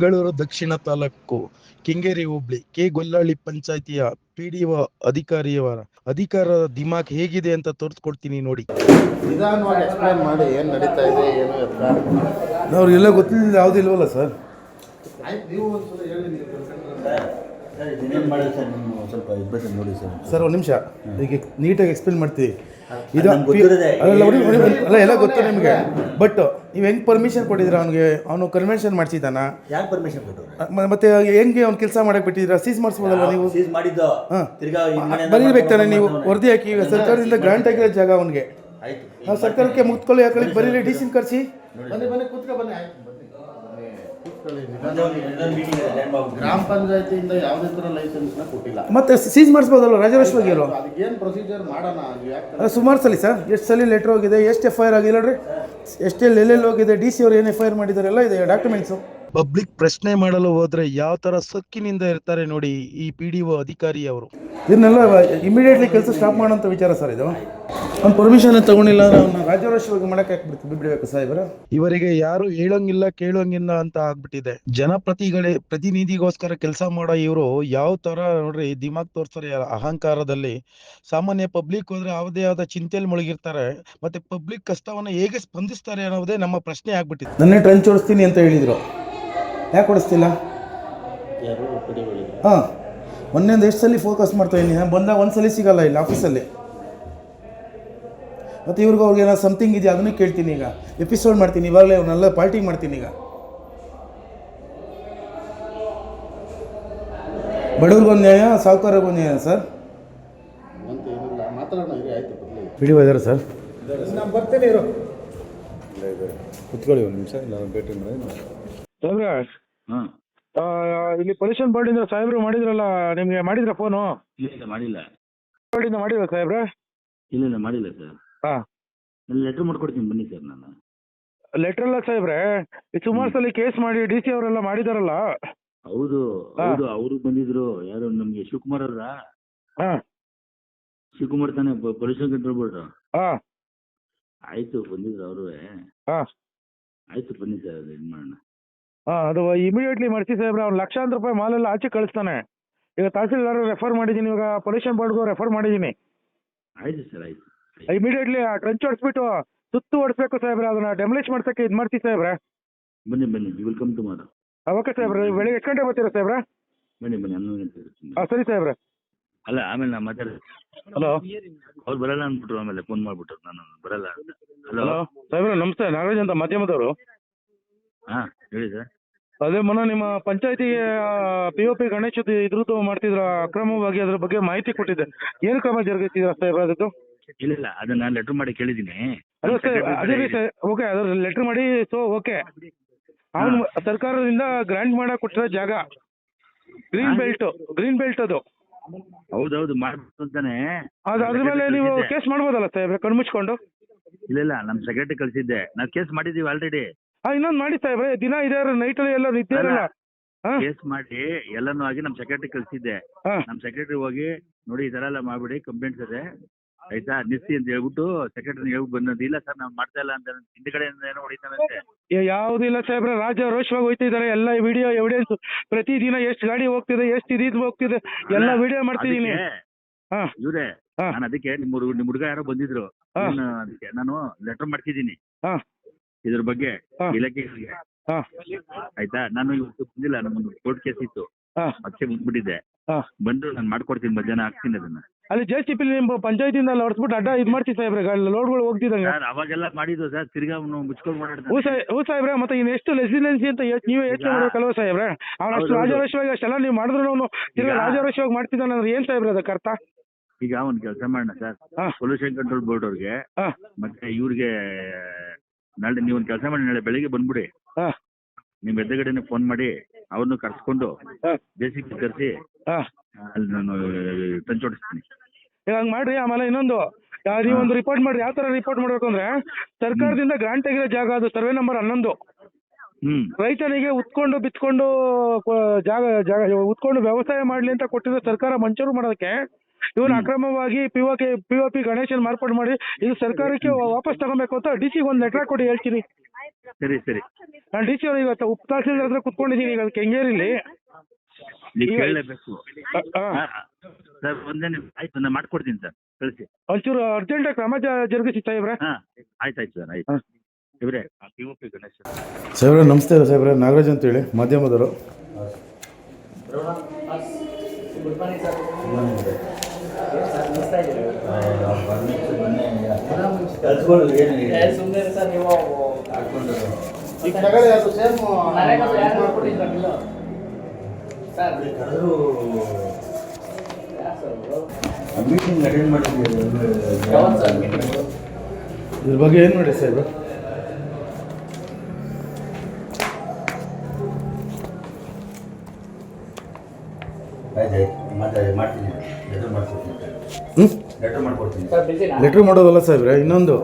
ಮಂಗಳೂರು ದಕ್ಷಿಣ ತಾಲೂಕು ಕೆಂಗೇರಿ ಹೋಬಳಿ ಕೆ ಗೊಲ್ಲಹಳ್ಳಿ ಪಂಚಾಯಿತಿಯ ಪಿಡಿಒ ಅಧಿಕಾರಿಯವರ ಅಧಿಕಾರದ ದಿಮಾಕ್ ಹೇಗಿದೆ ಅಂತ ತೋರಿಸ್ಕೊಡ್ತೀನಿ ನೋಡಿ. ನಿಧಾನವಾಗಿ ಎಕ್ಸ್ಪ್ಲೈನ್ ಮಾಡಿ ಏನು ನಡೀತಾ ಇದೆ ಏನು ಎತ್ತ ಅವ್ರಿಗೆಲ್ಲ ಗೊತ್ತಿಲ್ಲ ಯಾವುದೂ ಇಲ್ವಲ್ಲ ಸರ್? ಆಯ್ತು ನೀವು ಒಂದ್ಸಲ ಹೇಳಿ ನೀವು ಮಾಡಿದೆ ಸರ್ ನೀವು ಸ್ವಲ್ಪ ನೋಡಿ ಸರ್. ಸರ್ ಒಂದು ನಿಮಿಷ. ಈಗ ನೀಟಾಗಿ ಎಕ್ಸ್ಪ್ಲೇನ್ ಮಾಡ್ತೀವಿ. ಇದು ಅಲ್ಲ ಎಲ್ಲ ಗೊತ್ತು ನಿಮಗೆ. ಬಟ್ ನೀವು ಹೆಂಗೆ ಪರ್ಮಿಷನ್ ಕೊಟ್ಟಿದ್ದೀರಾ ಅವ್ನಿಗೆ? ಅವನು ಕನ್ವೆನ್ಷನ್ ಮಾಡಿಸಿದಾನ ಯಾಕೆ ಪರ್ಮಿಷನ್ ಕೊಟ್ಟರು ಮತ್ತೆ ಹೆಂಗೆ ಅವ್ನು ಕೆಲಸ ಮಾಡಕ್ಕೆ ಬಿಟ್ಟಿದ್ದೀರಾ? ಸೀಸ್ ಮಾಡಿಸ್ಬೋದಲ್ಲ ನೀವು? ಸೀಸ್ ಮಾಡಿದ್ದು? ಬರೀಬೇಕು ತಾನೆ ನೀವು ವರದಿ ಹಾಕಿ ಸರ್ಕಾರದಿಂದ ಗ್ರಾಂಟ್ ಆಗಿರೋ ಜಾಗ ಅವನಿಗೆ. ಸರ್ಕಾರಕ್ಕೆ ಮುತ್ಕೊಳ್ಳಿ ಹಾಕೊಳ್ಳಿ ಬರೀಲಿ ಡಿ ಕರ್ಸಿ. ಕರೆಸಿ ಬನ್ನಿ ಬನ್ನಿ ಕೂತ್ಕೊ ಬನ್ನಿ ಆಯ್ತು. ಗ್ರಾಮ ಪಂಚಾಯತಿಯಿಂದ ಯಾವುದೇ ಥರ ಲೈಸೆನ್ಸ್ನ ಕೊಟ್ಟಿಲ್ಲ. ಮತ್ತೆ ಸೀಸ್ ಮಾಡಿಸ್ಬೋದಲ್ವ? ರಾಜರಾಜವಾಗಿ ಅವರು ಅದಕ್ಕೇನು ಪ್ರೊಸೀಜರ್ ಮಾಡೋಣ ಯಾಕೆ ಸುಮಾರು ಸಲ ಸರ್ ಎಷ್ಟು ಸಲ ಲೆಟ್ರ್ ಹೋಗಿದೆ ಎಷ್ಟು ಎಫ್ ಐ ಆರ್ ಆಗಿದೆ ನೋಡ್ರಿ ಎಷ್ಟೆಲ್ಲಿ ಎಲ್ಲೆಲ್ಲಿ ಹೋಗಿದೆ ಡಿ ಸಿ ಅವ್ರು ಏನು ಎಫ್ ಐ ಆರ್ ಮಾಡಿದಾರೆಲ್ಲ ಎಲ್ಲ ಇದೆ ಡಾಕ್ಯುಮೆಂಟ್ಸು ಪಬ್ಲಿಕ್ ಪ್ರಶ್ನೆ ಮಾಡಲು ಹೋದ್ರೆ ಯಾವ ತರ ಸೊಕ್ಕಿನಿಂದ ಇರ್ತಾರೆ ನೋಡಿ ಈ ಪಿಡಿಒ ಅಧಿಕಾರಿ ಅವರು. ಇದನ್ನೆಲ್ಲ ಇಮಿಡಿಯೇಟ್ಲಿ ಕೆಲಸ ಸ್ಟಾಪ್ ಮಾಡೋಂಥ ವಿಚಾರ ಸರ್ ಇದು. ಅವ್ನು ಪರ್ಮಿಷನ್ ತಗೊಂಡಿಲ್ಲ ಅಂದ್ರೆ ಅವ್ನ ರಾಜ್ಯರೋಷವಾಗಿ ಮಾಡಕ್ಕೆ ಹಾಕ್ಬಿಡ್ತು ಬಿಡ್ಬೇಕು ಸಾಹೇಬ್ರ ಇವರಿಗೆ ಯಾರು ಹೇಳೋಂಗಿಲ್ಲ ಕೇಳೋಂಗಿಲ್ಲ ಅಂತ ಆಗ್ಬಿಟ್ಟಿದೆ. ಜನಪ್ರತಿಗಳೇ ಪ್ರತಿನಿಧಿಗೋಸ್ಕರ ಕೆಲಸ ಮಾಡೋ ಇವರು ಯಾವ ತರ ನೋಡ್ರಿ ದಿಮಾಗ್ ತೋರ್ಸ್ತಾರೆ ಅಹಂಕಾರದಲ್ಲಿ ಸಾಮಾನ್ಯ ಪಬ್ಲಿಕ್ ಹೋದ್ರೆ ಯಾವುದೇ ಆದ ಚಿಂತೆಯಲ್ಲಿ ಮುಳುಗಿರ್ತಾರೆ. ಮತ್ತೆ ಪಬ್ಲಿಕ್ ಕಷ್ಟವನ್ನ ಹೇಗೆ ಸ್ಪಂದಿಸ್ತಾರೆ ಅನ್ನೋದೇ ನಮ್ಮ ಪ್ರಶ್ನೆ ಆಗ್ಬಿಟ್ಟಿದೆ. ನನ್ನ ಟ್ರಂಚ್ ಓಡಿಸ್ತೀನಿ ಅಂತ ಹೇಳಿದರು. ಯಾಕೆ ಓಡಿಸ್ತಿಲ್ಲ? ಒಂದೇ ಹಾಂ. ಮೊನ್ನೆಯಿಂದ ಎಷ್ಟು ಸಲ ಫೋಕಸ್ ಮಾಡ್ತಾ ಇದ್ದೀನಿ. ನಾನು ಬಂದಾಗ ಒಂದ್ಸಲಿ ಸಲ ಸಿಗಲ್ಲ ಇಲ್ಲಿ ಆಫೀಸಲ್ಲಿ ಮತ್ತು ಇವ್ರಿಗೂ ಅವ್ರಿಗೆ ಏನೋ ಸಮಥಿಂಗ್ ಇದೆಯಾ ಅದನ್ನು ಕೇಳ್ತೀನಿ ಈಗ. ಎಪಿಸೋಡ್ ಮಾಡ್ತೀನಿ ಇವಾಗಲೇ ಅವನ್ನೆಲ್ಲ ಪಾರ್ಟಿ ಮಾಡ್ತೀನಿ ಈಗ. ಬಡವ್ರಿಗೊಂದು ನ್ಯಾಯ ಸಾಹುಕಾರಗೊಂದು ನ್ಯಾಯ ಸರ್? ಹಿಡಿಯೋ ಇದ್ದಾರೆ ಸರ್. ನಾನು ಬರ್ತೀನಿ ಇರು ಕುತ್ಕೊಳ್ಳಿ ಒಂದು ನಿಮಿಷ ನಾನು ಭೇಟಿ ಮಾಡಿ ಸಾಹೇಬ್ರೆ ಹಾಂ. ಇಲ್ಲಿ ಪೊಲ್ಯೂಷನ್ ಬೋರ್ಡಿಂದ ಸಾಹೇಬ್ರು ಮಾಡಿದ್ರಲ್ಲ ನಿಮ್ಗೆ ಮಾಡಿದ್ರ ಫೋನು ಇಲ್ಲ ಇಲ್ಲ ಮಾಡಿಲ್ಲ. ಬೋರ್ಡಿಂದ ಮಾಡಿದ್ರ ಸಾಹೇಬ್ರೆ? ಇಲ್ಲ ಇಲ್ಲ ಮಾಡಿಲ್ಲ ಸರ್. ಹಾ. ಲೆಟ್ರ್ ಮಾಡ್ಕೊಡ್ತೀನಿ ಬನ್ನಿ ಸರ್ ನಾನು. ಲೆಟರ್ ಅಲ್ಲ ಸಾಹೇಬ್ರೆ ಸುಮಾರು ಸಲ ಕೇಸ್ ಮಾಡಿ ಡಿ ಸಿ ಅವರೆಲ್ಲ ಮಾಡಿದಾರಲ್ಲ? ಹೌದು ಹಾ. ಹೌದು ಅವರು ಬಂದಿದ್ರು. ಯಾರು ನಮ್ಗೆ ಶಿವಕುಮಾರ್ ಅವ್ರ? ಹಾ. ಶಿವಕುಮಾರ್ ತಾನೆ ಪೊಲ್ಯೂಷನ್ ಕಂಟ್ರೋಲ್ ಬೋರ್ಡ್ ಹಾ. ಆಯ್ತು ಬಂದಿದ್ರು ಅವರು. ಹಾ. ಆಯ್ತು ಬನ್ನಿ ಸರ್ ಅದು ಇದು ಮಾಡೋಣ. ಹಾ ಅದು ಇಮಿಡಿಯೇಟ್ಲಿ ಮಾಡಿಸಿ ಸಾಹೇಬ್ರೆ ಅವ್ನು ಲಕ್ಷಾಂತರ ರೂಪಾಯಿ ಮಾಲೆಲ್ಲ ಆಚೆ ಕಳಿಸ್ತಾನೆ. ಈಗ ತಹಸೀಲ್ದಾರ ರೆಫರ್ ಮಾಡಿದ್ದೀನಿ ಇವಾಗ ಪೊಲ್ಯೂಷನ್ ಬೋರ್ಡ್ಗೂ ರೆಫರ್ ಮಾಡಿದ್ದೀನಿ. ಆಯ್ತು ಸರ್ ಆಯ್ತು. ಇಮಿಡಿಯೇಟ್ಲಿ ಆ ಟ್ರಂಚ್ ಹೊಡ್ಸ್ಬಿಟ್ಟು ಸುತ್ತು ಹೊಡ್ಸ್ಬೇಕು ಸಾಹೇಬ್ರೆ ಅದನ್ನ ಡೆಮಲಿಷ್ ಮಾಡ್ಸಕ್ಕೆ ಇದು ಮಾಡ್ತೀವಿ ಸಾಹೇಬ್ರೆ. ಬನ್ನಿ ಬನ್ನಿ you will come tomorrow okay ಸಾಹೇಬ್ರೆ ಬೆಳಿಗ್ಗೆ ಎಷ್ಟು ಗಂಟೆ ಬರ್ತೀರಾ ಸಾಹೇಬ್ರೆ? ಬನ್ನಿ ಬನ್ನಿ ಹನ್ನೊಂದು ಗಂಟೆ ಇರ್ತೀನಿ. ಹಾಂ ಸರಿ ಸಾಹೇಬ್ರೆ. ಅಲ್ಲ ಆಮೇಲೆ ನಾ ಮಾತಾಡ ಹಲೋ ಅವ್ರು ಬರಲ್ಲ ಅಂದ್ಬಿಟ್ರು ಆಮೇಲೆ ಫೋನ್ ಮಾಡ್ಬಿಟ್ರು ನಾನು ಬರಲ್ಲ ಹಲೋ ಹಲೋ ಸಾಹೇಬ್ರೆ ನಮಸ್ತೆ ನಾಗರಾಜ್ ಅಂತ ಮಾಧ್ಯಮದವರು. ಹಾಂ ಹೇಳಿ ಸರ್ ಅದೇ ಮೊನ್ನೆ ನಿಮ್ಮ ಪಂಚಾಯತಿಗೆ ಪಿ ಒ ಪಿ ಗಣೇಶದ ಇದ್ರದ್ದು ಮಾಡ್ತಿದ್ರ ಅಕ್ರಮವಾಗಿ ಅದ್ರ ಬಗ್ಗೆ ಮಾಹಿತಿ ಕೊಟ್ಟಿದ್ದೆ. ಏನು ಕ್ರಮ ಜರುಗಿಸಿದ್ರ ಸಾಹೇಬ್ರೆ ಅದಕ್ಕೆ ಇಲ್ಲ ಇಲ್ಲ ಅದನ್ನ ಲೆಟರ್ ಮಾಡಿ ಕೇಳಿದೀನಿ ಅದೇ ಸರ್ ಅದೇ ರೀ ಸರ್ ಓಕೆ ಅದ್ರ ಲೆಟರ್ ಮಾಡಿ ಸೊ ಓಕೆ ಅವನು ಸರ್ಕಾರದಿಂದ ಗ್ರಾಂಟ್ ಮಾಡಕ್ ಕೊಟ್ಟಿರೋ ಜಾಗ ಗ್ರೀನ್ ಬೆಲ್ಟ್ ಗ್ರೀನ್ ಬೆಲ್ಟ್ ಅದು. ಹೌದೌದು ಮಾಡ್ಬೇಕು ಅಂತಾನೆ. ಅದು ಅದ್ರ ಮೇಲೆ ನೀವು. ಕೇಸ್ ಮಾಡ್ಬೋದಲ್ಲ ಸಾಹೇಬ್ರೆ ಕಣ್ಮುಚ್ಕೊಂಡು? ಇಲ್ಲ ಇಲ್ಲ ನಮ್ ಸೆಕ್ರೆಟರಿ ಕಳ್ಸಿದ್ದೆ. ನಾವ್ ಕೇಸ್ ಮಾಡಿದೀವಿ ಆಲ್ರೆಡಿ ಹಾ ಇನ್ನೊಂದು ಮಾಡಿ ಸಾಹೇಬ್ರೆ ದಿನ ಇದೆ ಅಲ್ಲಿ ಎಲ್ಲ ನಿದ್ದೆ ಇರಲ್ಲ ಕೇಸ್ ಮಾಡಿ ಎಲ್ಲಾನು ಆಗಿ ನಮ್ ಸೆಕ್ರೆಟರಿ ಕಳ್ಸಿದ್ದೆ. ನಮ್ ಸೆಕ್ರೆಟರಿ ಹೋಗಿ ನೋಡಿ ಈ ತರ ಎಲ್ಲ ಮಾಡ್ಬಿಡಿ ಕಂಪ್ಲೇಂಟ್ಸ್ ಇದೆ. ಆಯ್ತಾ? ನಿಸ್ಸಿ ಅಂತ ಹೇಳ್ಬಿಟ್ಟು ಸೆಕ್ರೆಟರಿ ಹೇಳ್ಬಿಟ್ಟು ಬಂದಂತ ಇಲ್ಲ ಸರ್ ನಾವು ಮಾಡ್ತಾ ಇಲ್ಲ ಅಂತ ಹಿಂದ್ಗಡೆ ಏನೋ ಹೊಡಿತಾನಂತೆ ಯಾವ್ದು ಯಾವುದಿಲ್ಲ ಸಾಹೇಬ್ರೆ ರಾಜ ರೋಷವಾಗಿ ಇದಾರೆ ಎಲ್ಲ ವಿಡಿಯೋ ಎವಿಡೆನ್ಸ್ ಪ್ರತಿದಿನ ಎಷ್ಟು ಗಾಡಿ ಹೋಗ್ತಿದೆ ಎಷ್ಟು ಇದು ಹೋಗ್ತಿದೆ ಎಲ್ಲ ವಿಡಿಯೋ ಮಾಡ್ತಿದೀನಿ ಹಾ. ಇವ್ರೆ ಹಾ. ನಾನು ಅದಕ್ಕೆ ನಿಮ್ಮ ಹುಡುಗ ನಿಮ್ಮ ಹುಡುಗ ಯಾರೋ ಬಂದಿದ್ರು. ಹಾ. ನಾನು ಅದಕ್ಕೆ ನಾನು ಲೆಟರ್ ಮಾಡ್ತಿದ್ದೀನಿ. ಹಾ. ಇದ್ರ ಬಗ್ಗೆ ಇಲಾಖೆ ಹಾ. ಆಯ್ತಾ? ನಾನು ಇವತ್ತು ಬಂದಿಲ್ಲ ನಮ್ಮೊಂದು ಕೋರ್ಟ್ ಕೇಸ್ ಇತ್ತು. ಹಾ. ಮತ್ತೆ ಬಂದ್ಬಿಟ್ಟಿದ್ದೆ ಹಾ. ಬಂದು ನಾನು ಮಾಡ್ಕೊಡ್ತೀನಿ ಮಧ್ಯಾಹ್ನ ಹಾಕ್ತೀನಿ ಅದನ್ನ. ಅಲ್ಲಿ ಜೆ ಸಿ ಪಿ ನಿಮ್ಮ ಪಂಚಾಯತಿಂದ ಅಲ್ಲಿ ಹೊಡ್ಸ್ಬಿಟ್ಟು ಅಡ್ಡ ಇದು ಮಾಡ್ತೀವಿ ಸಾಹೇಬ್ರೆ ಲೋಡ್ಗಳು ಹೋಗ್ತಿದ್ದಂಗೆ. ಸರ್ ಅವಾಗೆಲ್ಲ ಮಾಡಿದ್ದು ಸರ್ ತಿರ್ಗಾ ಅವನು ಮುಚ್ಕೊಂಡು ಹೂ ಓಡಾಡ್ತಾನೆ ಸಾಹೇಬ್ ಹೂ ಸಾಹೇಬ್ರೆ ಮತ್ತೆ ಇನ್ನು ಎಷ್ಟು ರೆಸಿಡೆನ್ಸಿ ಅಂತ ಯೋಚ್- ನೀವೇ ಯೋಚನೆ ಮಾಡ್ಬೇಕಲ್ವ ಸಾಹೇಬ್ರೆ? ಅವ್ನು ಅಷ್ಟು ಹೌದು, ಹೌದು. ರಾಜಾರೋಷವಾಗಿ ಅಷ್ಟೆಲ್ಲ ನೀವು ಮಾಡಿದ್ರು ಅವನು ತಿರ್ಗಾ ಈಗ- ರಾಜಾರೋಷವಾಗಿ ಮಾಡ್ತಿದ್ದಾನೆ ಅಂದ್ರೆ ಏನ್ ಸಾಹೇಬ್ರೆ ಅದಕ್ಕೆ ಅರ್ಥ ಈಗ ಒಂದು ಕೆಲಸ ಮಾಡೋಣ ಸರ್. ಹಾ. ಪೊಲ್ಯೂಷನ್ ಕಂಟ್ರೋಲ್ ಬೋರ್ಡ್ ಅವ್ರಿಗೆ. ಹಾ. ಮತ್ತೆ ಇವ್ರಿಗೆ ನಾಳೆ ನೀವು ಒಂದು ಕೆಲಸ ಮಾಡಿ ನಾಳೆ ಬೆಳಿಗ್ಗೆ ಬಂದ್ಬಿಡಿ. ಹಾ. ನಿಮ್ಮ ಎದುರುಗಡೆನೆ ಫೋನ್ ಮಾಡಿ ಅವ್ರನ್ನು ಕರ್ಸ್ಕೊಂಡು ಹಾ. ಜೆ ಸಿ ಪಿ ಕರೆಸಿ ಹಾ. ಅಲ್ಲಿ ನಾನು ತಂಚೋಡಿಸ್ತೀನಿ ಹಂಗ್ ಮಾಡ್ರಿ ಆಮೇಲೆ ಇನ್ನೊಂದು. ನೀವು ಒಂದು ರಿಪೋರ್ಟ್ ಮಾಡ್ರಿ. ಯಾವ ತರ ರಿಪೋರ್ಟ್ ಮಾಡ್ಬೇಕು ಅಂದ್ರೆ ಸರ್ಕಾರದಿಂದ ಗ್ರಾಂಟ್ ಆಗಿರೋ ಜಾಗ ಅದು ಸರ್ವೆ ನಂಬರ್ ಹನ್ನೊಂದು. ರೈತನಿಗೆ ಉತ್ಕೊಂಡು ಬಿತ್ಕೊಂಡು ಜಾಗ ಜಾಗ ಉತ್ಕೊಂಡು ವ್ಯವಸಾಯ ಮಾಡ್ಲಿ ಅಂತ ಕೊಟ್ಟಿರೋ ಸರ್ಕಾರ ಮಂಚೂರು ಮಾಡೋದಕ್ಕೆ ಇವನು ಅಕ್ರಮವಾಗಿ P O K P O P Ganeshan ಮಾರ್ಪಾಡು ಮಾಡಿ ಇದು ಸರ್ಕಾರಕ್ಕೆ ವಾಪಸ್ ತಗೊಬೇಕು ಅಂತ ಡಿ ಸಿ ಒಂದು ಲೆಟರ್ ಕೊಡಿ ಹೇಳ್ತೀನಿ. ಸರಿ ಸರಿ. ನಾನು ಡಿ ಸಿ ಅವರು ಇವತ್ತು ಉಪ ತಹಸೀಲ್ದಾರ್ ಹತ್ರ ಕುತ್ಕೊಂಡಿದ್ದೀನಿ ಈಗ ಕೆಂಗೇರಿಲಿ ನೀವು ಕೇಳಲೇಬೇಕು. ಸರ್ ಒಂದೇ ನಿಮಿಷ. ಆಯ್ತು ನಾನು ಮಾಡ್ಕೊಡ್ತೀನಿ ಸರ್. ಕಳಿಸಿ. ಒಂಚೂರು ಅರ್ಜೆಂಟಾಗಿ ಕ್ರಮ ಜ- ಜರುಗಿಸಿ ಸಾಹೇಬ್ರೆ ಹಾ ಆಯ್ತು ಆಯ್ತು ಸರ್ ಆಯ್ತು. ಇವರೇ. ಪಿ ಒ ಪಿ ಗಣೇಶ್ ಸಾಹೇಬ್ರೆ ನಮಸ್ತೆ ಸಾಹೇಬ್ರೆ ನಾಗರಾಜ್ ಅಂತೇಳಿ ಮಾಧ್ಯಮದವರು. ಈಗ ತಗೊಳ್ಳಿ ಅದು ಸೇಮ್ ಮೀಟಿಂಗ್ ಅಟೆಂಡ್ ಮಾಡಿದ್ದೀವಿ ಇದ್ರ ಬಗ್ಗೆ ಏನು ಮಾಡಿ ಮಾಡ್ತೀನಿ. ಲೆಟರ್ ಮಾಡೋದಲ್ಲ ಸಾಹೇಬ್ರೆ ಇನ್ನೊಂದು.